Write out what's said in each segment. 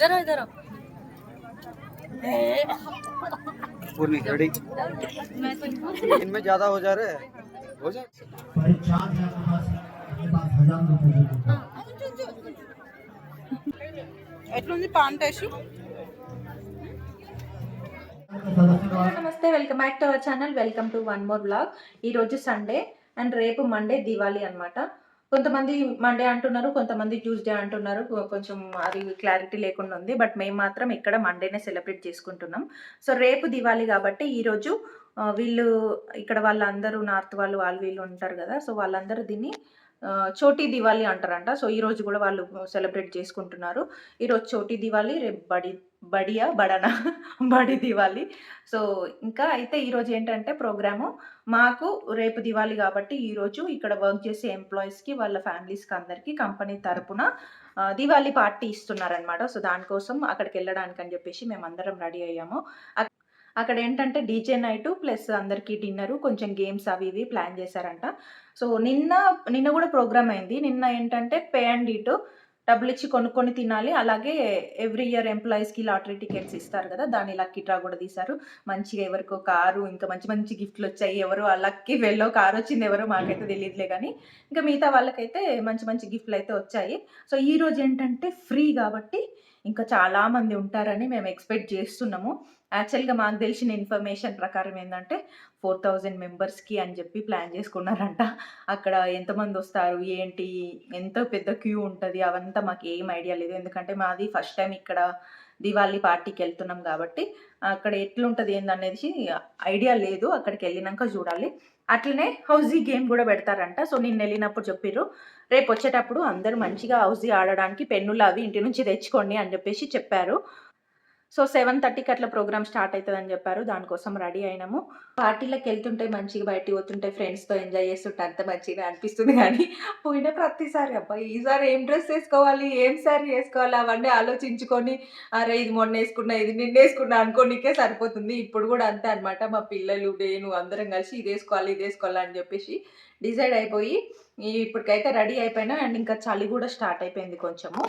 इधर आओ, इधर आओ। पूरी रेडी मैं तो इनमें ज्यादा हो जा रहे हैं हो जाए परीक्षा में पास अपने पास हजार रुपए देते ఎట్లుంది పాన్ టేస్ట్ सदस्य నమస్తే welcome back to our channel welcome to one more blog ఈరోజు సండే అండ్ రేపు మండే దివాళీ అన్నమాట కొంతమంది మండే అంటున్నారు కొంతమంది ట్యూస్డే అంటున్నారు. కొంచెం అది క్లారిటీ లేకుండా ఉంది. బట్ మేము మాత్రం ఇక్కడ మండేనే సెలబ్రేట్ చేసుకుంటున్నాం. సో రేపు దివాళీ కాబట్టి ఈరోజు వీళ్ళు ఇక్కడ వాళ్ళందరూ నార్త్ వాళ్ళు వాళ్ళు వీళ్ళు ఉంటారు కదా. సో వాళ్ళందరూ దీన్ని చోటీ దివాళీ అంటారంట. సో ఈరోజు కూడా వాళ్ళు సెలబ్రేట్ చేసుకుంటున్నారు. ఈరోజు చోటీ దివాళీ రేపు బడి బడియా బడనా బడి దివాళీ. సో ఇంకా అయితే ఈరోజు ఏంటంటే ప్రోగ్రాము. మాకు రేపు దివాళీ కాబట్టి ఈరోజు ఇక్కడ వర్క్ చేసే ఎంప్లాయీస్కి వాళ్ళ ఫ్యామిలీస్కి అందరికీ కంపెనీ తరపున దివాళీ పార్టీ ఇస్తున్నారనమాట సో దానికోసం అక్కడికి వెళ్ళడానికి అని చెప్పేసి మేము అందరం రెడీ అయ్యాము. అక్కడ ఏంటంటే డీజే నైట్ ప్లస్ అందరికీ డిన్నరు కొంచెం గేమ్స్ అవి ఇవి ప్లాన్ చేశారంట. సో నిన్న నిన్న కూడా ప్రోగ్రామ్ అయింది. నిన్న ఏంటంటే పే అండ్ ఇటు డబ్బులు ఇచ్చి కొనుక్కొని తినాలి. అలాగే ఎవ్రీ ఇయర్ ఎంప్లాయీస్కి లాటరీ టికెట్స్ ఇస్తారు కదా దాని లక్కీ డ్రా కూడా తీశారు. మంచిగా ఎవరికో కారు ఇంకా మంచి మంచి గిఫ్ట్లు వచ్చాయి. ఎవరు ఆ లక్కీ వెళ్ళో కారు వచ్చింది ఎవరో మాకైతే తెలియదులే కానీ ఇంకా మిగతా వాళ్ళకైతే మంచి మంచి గిఫ్ట్లు అయితే వచ్చాయి. సో ఈ రోజు ఏంటంటే ఫ్రీ కాబట్టి ఇంకా చాలామంది ఉంటారని మేము ఎక్స్పెక్ట్ చేస్తున్నాము. యాక్చువల్గా మాకు తెలిసిన ఇన్ఫర్మేషన్ ప్రకారం ఏంటంటే ఫోర్ థౌజండ్ మెంబర్స్కి అని చెప్పి ప్లాన్ చేసుకున్నారంట. అక్కడ ఎంతమంది వస్తారు ఏంటి ఎంత పెద్ద క్యూ ఉంటుంది అవంతా మాకు ఏం ఐడియా లేదు. ఎందుకంటే మాది ఫస్ట్ టైం ఇక్కడ దివాళీ పార్టీకి వెళ్తున్నాం కాబట్టి అక్కడ ఎట్లుంటుంది ఏందనేది ఐడియా లేదు. అక్కడికి వెళ్ళినాక చూడాలి. అట్లనే హౌజీ గేమ్ కూడా పెడతారంట. సో నేను వెళ్ళినప్పుడు చెప్పిర్రు రేపు వచ్చేటప్పుడు అందరూ మంచిగా హౌజీ ఆడడానికి పెన్నులు అవి ఇంటి నుంచి తెచ్చుకోండి అని చెప్పేసి చెప్పారు. సో సెవెన్ థర్టీకి అట్లా ప్రోగ్రామ్ స్టార్ట్ అవుతుందని చెప్పారు. దానికోసం రెడీ అయినాము. పార్టీలకు వెళ్తుంటే మంచిగా బయటికి పోతుంటే ఫ్రెండ్స్తో ఎంజాయ్ చేస్తుంటే అంత మంచిగా అనిపిస్తుంది కానీ పోయిన ప్రతిసారి అబ్బాయి ఈసారి ఏం డ్రెస్ వేసుకోవాలి ఏం సారీ వేసుకోవాలి అవన్నీ ఆలోచించుకొని అరే ఇది మొన్న వేసుకున్నా ఇది నిన్న వేసుకున్నా అనుకోనికే సరిపోతుంది. ఇప్పుడు కూడా అంతే అనమాట మా పిల్లలు నేను అందరం కలిసి ఇది వేసుకోవాలి ఇది వేసుకోవాలి అని చెప్పేసి డిసైడ్ అయిపోయి ఇప్పటికైతే రెడీ అయిపోయినా అండ్ ఇంకా చలి కూడా స్టార్ట్ అయిపోయింది కొంచెము.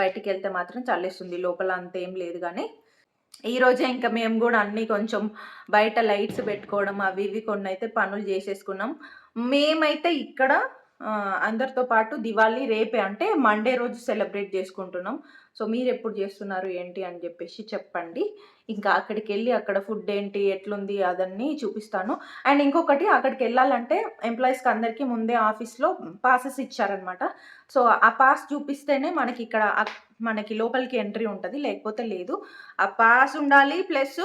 బయటికి వెళ్తే మాత్రం చల్లేస్తుంది. లోపల అంత ఏం లేదు కానీ ఈరోజే ఇంకా మేము కూడా అన్నీ కొంచెం బయట లైట్స్ పెట్టుకోవడం అవి ఇవి కొన్ని అయితే పనులు చేసేసుకున్నాం. మేమైతే ఇక్కడ అందరితో పాటు దివాళీ రేపే అంటే మండే రోజు సెలబ్రేట్ చేసుకుంటున్నాం. సో మీరు ఎప్పుడు చేస్తున్నారు ఏంటి అని చెప్పేసి చెప్పండి. ఇంకా అక్కడికి వెళ్ళి అక్కడ ఫుడ్ ఏంటి ఎట్లుంది అదన్నీ చూపిస్తాను. అండ్ ఇంకొకటి అక్కడికి వెళ్ళాలంటే ఎంప్లాయీస్కి అందరికీ ముందే ఆఫీస్లో పాసెస్ ఇచ్చారనమాట. సో ఆ పాస్ చూపిస్తేనే మనకి ఇక్కడ మనకి లోపలికి ఎంట్రీ ఉంటుంది లేకపోతే లేదు. ఆ పాస్ ఉండాలి ప్లస్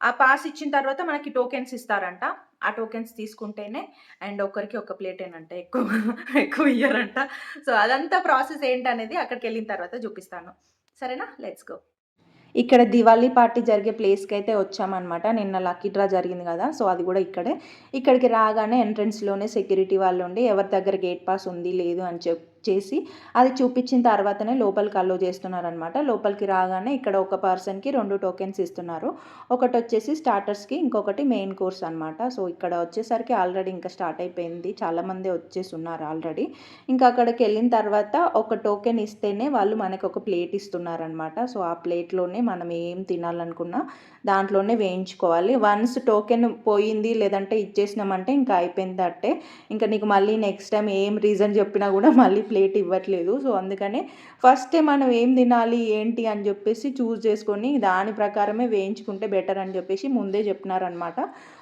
ఆ పాస్ ఇచ్చిన తర్వాత మనకి టోకెన్స్ ఇస్తారంట. ఆ టోకెన్స్ తీసుకుంటేనే అండ్ ఒకరికి ఒక ప్లేట్ ఏనంట ఎక్కువ ఎక్కువ ఇయ్యారంట. సో అదంతా ప్రాసెస్ ఏంటనేది అక్కడికి వెళ్ళిన తర్వాత చూపిస్తాను. సరేనా? Let's go. ఇక్కడ దివాళీ పార్టీ జరిగే ప్లేస్కి అయితే వచ్చామన్నమాట. నిన్న లక్కీ డ్రా జరిగింది కదా సో అది కూడా ఇక్కడే. ఇక్కడికి రాగానే ఎంట్రన్స్లోనే సెక్యూరిటీ వాళ్ళు ఉండి ఎవరి దగ్గర గేట్ పాస్ ఉంది లేదు అని చెప్పి చేసి అది చూపించిన తర్వాతనే లోపలికి అలో చేస్తున్నారనమాట లోపలికి రాగానే ఇక్కడ ఒక పర్సన్కి రెండు టోకెన్స్ ఇస్తున్నారు. ఒకటి వచ్చేసి స్టార్టర్స్కి ఇంకొకటి మెయిన్ కోర్స్ అనమాట సో ఇక్కడ వచ్చేసరికి ఆల్రెడీ ఇంకా స్టార్ట్ అయిపోయింది. చాలామంది వచ్చేసి ఉన్నారు ఆల్రెడీ. ఇంకా అక్కడికి వెళ్ళిన తర్వాత ఒక టోకెన్ ఇస్తేనే వాళ్ళు మనకు ఒక ప్లేట్ ఇస్తున్నారనమాట సో ఆ ప్లేట్లోనే మనం ఏం తినాలనుకున్నా దాంట్లోనే వేయించుకోవాలి. వన్స్ టోకెన్ పోయింది లేదంటే ఇచ్చేసినామంటే ఇంకా అయిపోయింది అట్టే ఇంకా నీకు మళ్ళీ నెక్స్ట్ టైం ఏం రీజన్ చెప్పినా కూడా మళ్ళీ ప్లేట్ ఇవ్వట్లేదు. సో అందుకనే ఫస్టే మనం ఏం తినాలి ఏంటి అని చెప్పేసి చూస్ చేసుకొని దాని ప్రకారమే వేయించుకుంటే బెటర్ అని చెప్పేసి ముందే చెప్పినారనమాట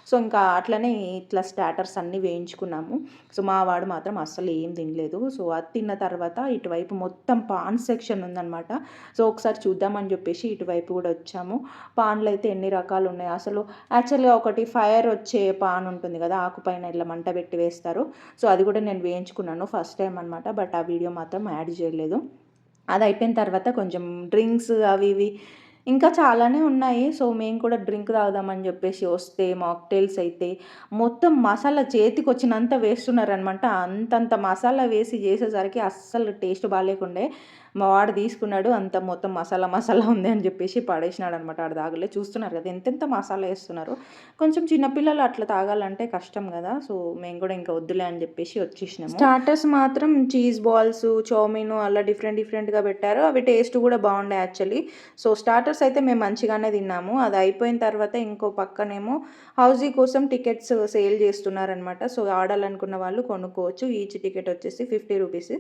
సో ఇంకా అట్లనే ఇట్లా స్టాటర్స్ అన్నీ వేయించుకున్నాము. సో మా వాడు మాత్రం అస్సలు ఏం తినలేదు. సో అది తిన్న తర్వాత ఇటువైపు మొత్తం పాన్ సెక్షన్ ఉందనమాట సో ఒకసారి చూద్దామని చెప్పేసి ఇటువైపు కూడా వచ్చాము. పాన్లు అయితే ఎన్ని రకాలు ఉన్నాయి? అసలు యాక్చువల్గా ఒకటి ఫైర్ వచ్చే పాన్ ఉంటుంది కదా ఆకుపైన ఇట్లా మంట పెట్టి వేస్తారు. సో అది కూడా నేను వేయించుకున్నాను ఫస్ట్ టైం అనమాట బట్ ఆ వీడియో మాత్రం యాడ్ చేయలేదు. అది అయిపోయిన తర్వాత కొంచెం డ్రింక్స్ అవి ఇవి ఇంకా చాలానే ఉన్నాయి. సో మేము కూడా డ్రింక్ తాగుదామని చెప్పేసి వస్తే మాక్టైల్స్ అయితే మొత్తం మసాలా చేతికి వచ్చినంత వేస్తున్నారనమాట అంతంత మసాలా వేసి చేసేసరికి అస్సలు టేస్ట్ బాగాలేకుండే. మా వాడు తీసుకున్నాడు అంత మొత్తం మసాలా మసాలా ఉంది అని చెప్పేసి పడేసినాడు అనమాట ఆడ తాగలే చూస్తున్నారు కదా ఎంతెంత మసాలా వేస్తున్నారు? కొంచెం చిన్నపిల్లలు అట్లా తాగాలంటే కష్టం కదా సో మేము కూడా ఇంకా వద్దులే అని చెప్పేసి వచ్చేసినాము. స్టార్టర్స్ మాత్రం చీజ్ బాల్స్ చౌమీన్ అలా డిఫరెంట్ డిఫరెంట్గా పెట్టారు. అవి టేస్ట్ కూడా బాగుండే యాక్చువల్లీ సో స్టార్టర్స్ అయితే మేము మంచిగానే తిన్నాము. అది అయిపోయిన తర్వాత ఇంకో పక్కనేమో హౌజీ కోసం టికెట్స్ సేల్ చేస్తున్నారనమాట. సో ఆడాలనుకున్న వాళ్ళు కొనుక్కోవచ్చు. ఈచ్ టికెట్ వచ్చేసి ఫిఫ్టీ రూపీస్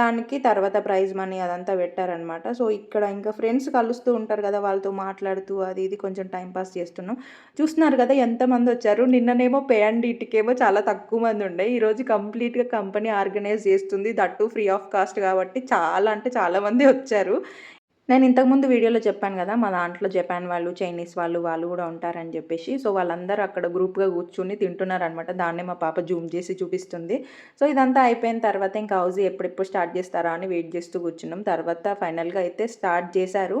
దానికి తర్వాత ప్రైజ్ మనీ అదంతా పెట్టారనమాట సో ఇక్కడ ఇంకా ఫ్రెండ్స్ కలుస్తూ ఉంటారు కదా వాళ్ళతో మాట్లాడుతూ అది ఇది కొంచెం టైం పాస్ చేస్తున్నాం. చూస్తున్నారు కదా ఎంతమంది వచ్చారు? నిన్ననేమో పే అండ్ ఇటుకేమో చాలా తక్కువ మంది ఉండే. ఈరోజు కంప్లీట్గా కంపెనీ ఆర్గనైజ్ చేస్తుంది. దట్టు ఫ్రీ ఆఫ్ కాస్ట్ కాబట్టి చాలా అంటే చాలామంది వచ్చారు. నేను ఇంతకుముందు వీడియోలో చెప్పాను కదా మా దాంట్లో జపాన్ వాళ్ళు చైనీస్ వాళ్ళు వాళ్ళు కూడా ఉంటారని చెప్పేసి సో వాళ్ళందరూ అక్కడ గ్రూప్గా కూర్చుని తింటున్నారు అనమాట దాన్నే మా పాప జూమ్ చేసి చూపిస్తుంది. సో ఇదంతా అయిపోయిన తర్వాత ఇంకా హౌజీ ఎప్పుడెప్పుడు స్టార్ట్ చేస్తారా అని వెయిట్ చేస్తూ కూర్చున్నాం. తర్వాత ఫైనల్గా అయితే స్టార్ట్ చేశారు.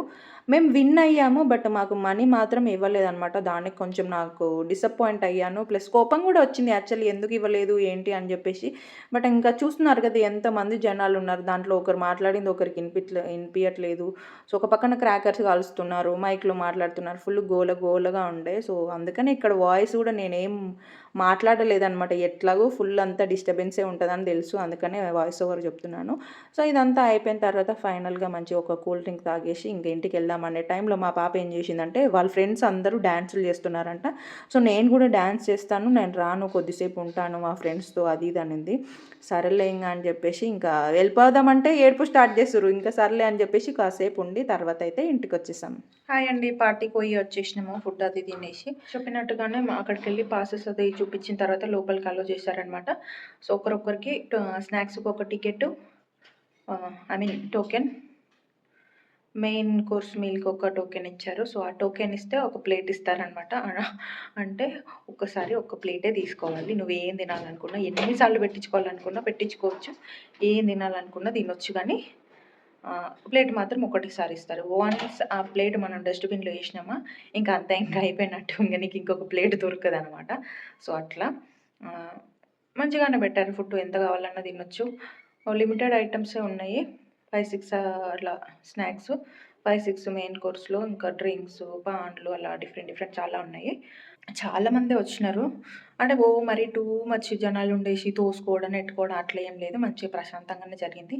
మేము విన్ అయ్యాము బట్ మాకు మనీ మాత్రం ఇవ్వలేదన్నమాట. దానికి కొంచెం నాకు డిసప్పాయింట్ అయ్యాను. ప్లస్ కోపం కూడా వచ్చింది. యాక్చువల్లీ ఎందుకు ఇవ్వలేదు ఏంటి అని చెప్పేసి. బట్ ఇంకా చూస్తున్నారు కదా ఎంతమంది జనాలు ఉన్నారు. దాంట్లో ఒకరు మాట్లాడింది ఒకరికి వినిపించలే వినిపించట్లేదు సో ఒక పక్కన క్రాకర్స్ కాలుస్తున్నారు మైక్లో మాట్లాడుతున్నారు. ఫుల్ గోల గోలగా ఉండే. సో అందుకని ఇక్కడ వాయిస్ కూడా నేనేం మాట్లాడలేదనమాట ఎట్లాగో ఫుల్ అంతా డిస్టర్బెన్సే ఉంటుందని తెలుసు. అందుకనే వాయిస్ ఓవర్ చెప్తున్నాను. సో ఇదంతా అయిపోయిన తర్వాత ఫైనల్గా మంచి ఒక కూల్ డ్రింక్ తాగేసి ఇంక ఇంటికి వెళ్దాం అనే టైంలో మా పాప ఏం చేసిందంటే వాళ్ళ ఫ్రెండ్స్ అందరూ డ్యాన్సులు చేస్తున్నారంట. సో నేను కూడా డ్యాన్స్ చేస్తాను. నేను రాను కొద్దిసేపు ఉంటాను మా ఫ్రెండ్స్తో అది ఇది అనింది. సరేలే ఇంకా అని చెప్పేసి ఇంకా వెళ్ళిపోదామంటే ఏడుపు స్టార్ట్ చేస్తారు ఇంకా సర్లే అని చెప్పేసి కాసేపు ఉండి తర్వాత అయితే ఇంటికి వచ్చేసాం. హాయ్ అండి. పార్టీకి పోయి వచ్చేసినాము. ఫుడ్ అది తినేసి చెప్పినట్టుగానే అక్కడికి వెళ్ళి పాసెస్ అది చూపించిన తర్వాత లోపలికి అలో చేశారనమాట సో ఒకరొకరికి స్నాక్స్కి ఒక ticket I mean token main course మీల్కి ఒక టోకెన్ ఇచ్చారు. సో ఆ టోకెన్ ఇస్తే ఒక ప్లేట్ ఇస్తారనమాట అంటే ఒక్కసారి ఒక ప్లేటే తీసుకోవాలి. నువ్వు ఏం తినాలనుకున్నా ఎన్నిసార్లు పెట్టించుకోవాలనుకున్నా పెట్టించుకోవచ్చు. ఏం తినాలనుకున్నా తినొచ్చు కానీ ప్లేట్ మాత్రం ఒకటిసారి ఇస్తారు. వన్స్ ఆ ప్లేట్ మనం డస్ట్బిన్లో వేసినామా ఇంకా అంతా ఇంకా అయిపోయినట్టు ఇంకా నీకు ఇంకొక ప్లేట్ దొరకదు అనమాట సో అట్లా. మంచిగానే పెట్టారు ఫుడ్. ఎంత కావాలన్నా తినొచ్చు. లిమిటెడ్ ఐటమ్సే ఉన్నాయి. ఫైవ్ సిక్స్ అట్లా స్నాక్స్. ఫైవ్ సిక్స్ మెయిన్ కోర్స్లో ఇంకా డ్రింక్స్ పాన్లు అలా డిఫరెంట్ డిఫరెంట్ చాలా ఉన్నాయి. చాలామంది వచ్చినారు. అంటే ఓ మరి టూ మచ్ జనాలు ఉండేసి తోసుకోవడం నెట్టుకోవడం అట్లా ఏం లేదు. మంచిగా ప్రశాంతంగానే జరిగింది.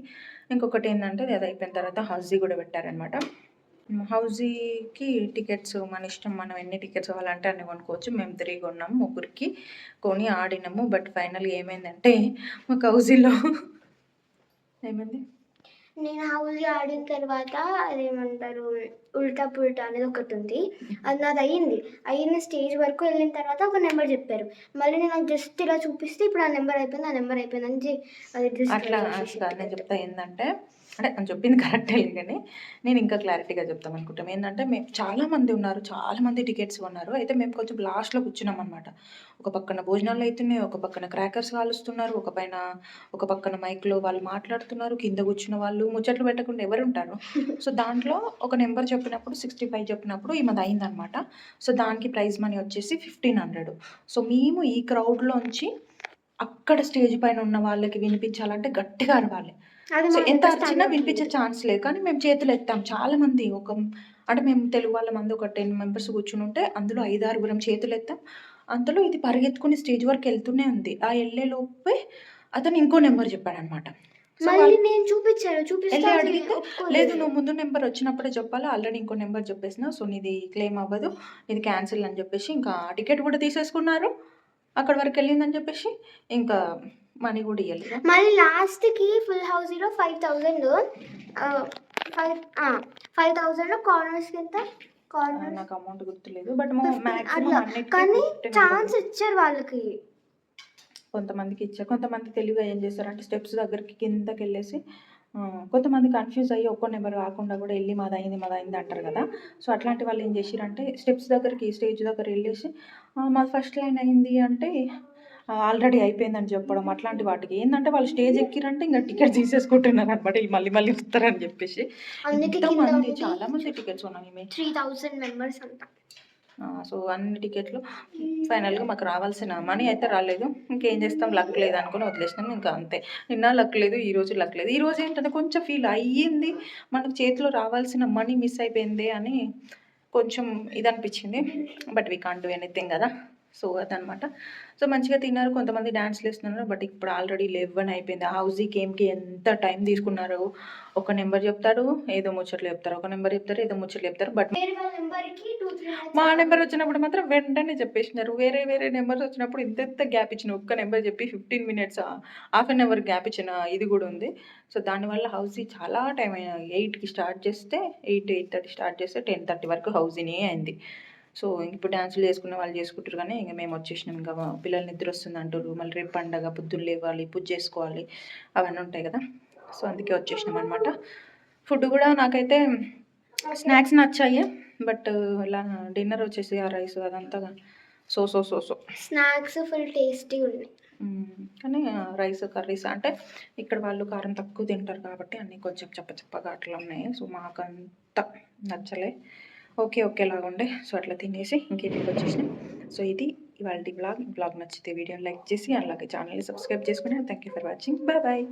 ఇంకొకటి ఏంటంటే అది అయిపోయిన తర్వాత హౌజీ కూడా పెట్టారనమాట హౌజీకి టికెట్స్ మన ఇష్టం మనం ఎన్ని టికెట్స్ కావాలంటే అన్ని కొనుక్కోవచ్చు. మేము త్రీ కొన్నాము ముగ్గురికి కొని ఆడినాము. బట్ ఫైనల్ ఏమైందంటే మాకు హౌజీలో ఏమైంది? నేను హౌజీ ఆడిన తర్వాత అదేమంటారు ఉల్టా పుల్టా అనేది ఒకటి ఉంది. అది నాది అయ్యింది. అయిన స్టేజ్ వరకు వెళ్ళిన తర్వాత ఒక నెంబర్ చెప్పారు. మళ్ళీ నేను జస్ట్ ఇలా చూపిస్తే ఇప్పుడు ఆ నెంబర్ అయిపోయింది ఆ నెంబర్ అయిపోయింది అని అది అట్లా నేను చెప్తా ఏంటంటే అంటే నేను చెప్పింది కరెక్టే కానీ నేను ఇంకా క్లారిటీగా చెప్తాం అనుకుంటాం. ఏంటంటే మేము చాలా మంది ఉన్నారు చాలా మంది టికెట్స్ కొన్నారు. అయితే మేము కొంచెం లాస్ట్లో కూర్చున్నాం అనమాట ఒక పక్కన భోజనాలు అవుతున్నాయి ఒక పక్కన క్రాకర్స్ కాలుస్తున్నారు ఒక పైన ఒక పక్కన మైక్లో వాళ్ళు మాట్లాడుతున్నారు కింద కూర్చున్న వాళ్ళు ముచ్చట్లు పెట్టకుండా ఎవరు ఉంటారు? సో దాంట్లో ఒక నెంబర్ చెప్పినప్పుడు సిక్స్టీ ఫైవ్ చెప్పినప్పుడు ఈమెది అయిందనమాట. సో దానికి ప్రైజ్ మనీ వచ్చేసి ఫిఫ్టీన్ హండ్రెడ్ సో మేము ఈ క్రౌడ్లోంచి అక్కడ స్టేజ్ పైన ఉన్న వాళ్ళకి వినిపించాలంటే గట్టిగా అరవాలి. అది సో మాకు ఎంత అరిచినా. వినిపించే ఛాన్స్ లేదు. కానీ మేము చేతులు ఎత్తాం. చాలా మంది ఒక అంటే మేము తెలుగు వాళ్ళ మంది ఒక టెన్ మెంబర్స్ కూర్చుని ఉంటే అందులో ఐదు ఆరుగురం చేతులు ఎత్తాం. అందులో ఇది పరిగెత్తుకుని స్టేజ్ వరకు వెళ్తూనే ఉంది. ఆ వెళ్ళే లోపే అతను ఇంకో నెంబర్ చెప్పాడు అనమాట మళ్ళీ నేను చూపించాను చూపిస్తే వెళ్ళి అది అడిగితే ఒప్పుకోలేదు. లేదు నువ్వు ముందు నెంబర్ వచ్చినప్పుడే చెప్పాలి? ఆల్రెడీ ఇంకో నెంబర్ చెప్పేసిన సో నీది క్లెయిమ్ అవ్వదు. ఇది క్యాన్సిల్ అని చెప్పేసి ఇంకా టికెట్ కూడా తీసేసుకున్నారు. అక్కడ వరకు వెళ్ళిందని చెప్పేసి ఇంకా మనీ కూడా ఇవ్వలేదు మళ్ళీ లాస్ట్కి ఫుల్ హౌస్లో five thousand five five thousand కార్నర్స్కి ఎంత కార్నర్ నాకు అమౌంట్ గుర్తులేదు బట్ కానీ 15 ఛాన్స్. ఇచ్చారు వాళ్ళకి. కొంతమందికి ఇచ్చారు కొంతమంది తెలివిగా ఏం చేస్తారంటే స్టెప్స్ దగ్గరికి కిందకి వెళ్ళేసి కొంతమంది కన్ఫ్యూజ్ అయ్యి ఒక్కో నెంబర్ కాకుండా కూడా వెళ్ళి మాది అయింది మాది అయింది అంటారు కదా. సో అట్లాంటి వాళ్ళు ఏం చేసిరంటే స్టెప్స్ దగ్గరికి స్టేజ్ దగ్గర వెళ్ళేసి "ఆ, మాది ఫస్ట్ లైన్ అయింది అంటే ఆల్రెడీ అయిపోయిందని చెప్పడం. అట్లాంటి వాటికి. ఏంటంటే వాళ్ళు స్టేజ్ ఎక్కిరంటే ఇంకా టికెట్ తీసేసుకుంటున్నారు అనమాట మళ్ళీ మళ్ళీ వస్తారని చెప్పేసి. చాలా మంది టికెట్స్ ఉన్నాయి త్రీ థౌజండ్ మెంబర్స్ అంట. సో అన్ని టికెట్లు ఫైనల్గా మాకు రావాల్సిన మనీ అయితే రాలేదు. ఇంకేం చేస్తాం? లక్ లేదు అనుకుని వదిలేసినాం. ఇంకా అంతే. నిన్న లక్ లేదు ఈ రోజు లక్ లేదు. ఈరోజు ఏంటంటే కొంచెం ఫీల్ అయ్యింది. మనకు చేతిలో రావాల్సిన మనీ మిస్ అయిపోయింది అని కొంచెం ఇది అనిపించింది but we can't do anything కదా. సో అదనమాట సో మంచిగా తిన్నారు. కొంతమంది డాన్స్లు వేస్తున్నారు బట్ ఇప్పుడు ఆల్రెడీ లెవెన్ అయిపోయింది. హౌజీ గేమ్కి ఎంత టైం తీసుకున్నారు. ఒక నెంబర్ చెప్తారు ఏదో ముచ్చట్లు చెప్తారు. ఒక నెంబర్ చెప్తారు ఏదో ముచ్చట్లు చెప్తారు. బట్ మా నెంబర్ వచ్చినప్పుడు మాత్రం వెంటనే చెప్పేసినారు. వేరే వేరే నెంబర్స్ వచ్చినప్పుడు ఇంత గ్యాప్ ఇచ్చిన ఒక్క నెంబర్ చెప్పి fifteen minutes half an hour gap ఇచ్చిన ఇది కూడా ఉంది. సో దానివల్ల హౌస్ చాలా టైం అయినా ఎయిట్కి స్టార్ట్ చేస్తే ఎయిట్ ఎయిట్ థర్టీ స్టార్ట్ చేస్తే టెన్ థర్టీ వరకు హౌజీనే అయింది. సో ఇప్పుడు డ్యాన్సులు చేసుకున్న వాళ్ళు చేసుకుంటారు కానీ ఇంకా మేము వచ్చేసినాం. ఇంకా పిల్లలు నిద్ర వస్తుంది అంటారు. మళ్ళీ రేపు పండగ పొద్దున్న లేవాలి పూజ చేసుకోవాలి అవన్నీ ఉంటాయి కదా. సో అందుకే వచ్చేసినాం అనమాట ఫుడ్ కూడా నాకైతే స్నాక్స్ నచ్చాయి. బట్ ఇలా డిన్నర్ వచ్చేసి ఆ రైస్ అదంతా so so so so. Snacks full tasty ఉన్నాయి. కానీ రైస్ కర్రీస్ అంటే ఇక్కడ వాళ్ళు కారం తక్కువ తింటారు కాబట్టి అన్నీ కొంచెం చప్ప చప్పగా అట్లా ఉన్నాయి. సో మాకు అంత నచ్చలే. ఓకే ఓకేలాగా ఉండే. సో అట్లా తినేసి ఇంకేంటికి వచ్చేసినాం. సో ఇది ఇవాళ బ్లాగ్. బ్లాగ్ నచ్చితే వీడియోని లైక్ చేసి అలాగే ఛానల్ని సబ్స్క్రైబ్ చేసుకుని thank you for watching. Bye bye.